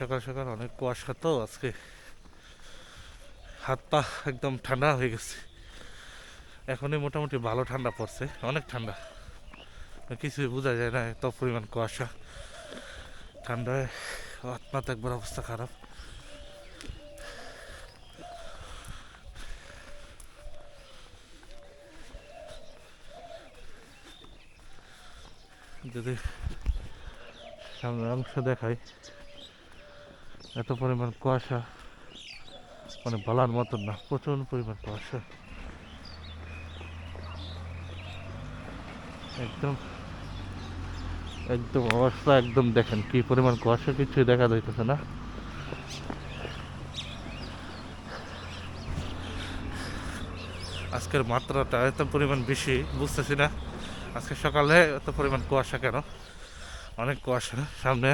সকাল সকাল অনেক কুয়াশা তো, আজকে হাত পা একদম ঠান্ডা হয়ে গেছে। এখনই মোটামুটি ভালো ঠান্ডা পড়ছে, অনেক ঠান্ডা। কিছুই বোঝা যায় না, এত পরিমাণ কুয়াশা। ঠান্ডায় হাত পা তো একবার অবস্থা খারাপ। যদি সামনের অংশ দেখাই। এত পরিমাণ কুয়াশা। মানে বলার মতন না, প্রচুর পরিমাণ কুয়াশা। একদম একদম অবস্থা একদম দেখেন কি পরিমাণ কুয়াশা, কিছুই দেখা যাইতেছে না। আজকের মাত্রাটা এত পরিমাণ বেশি, বুঝতেছি না। আজকে সকালে এত পরিমাণ কুয়াশা কেন? অনেক কুয়াশা সামনে।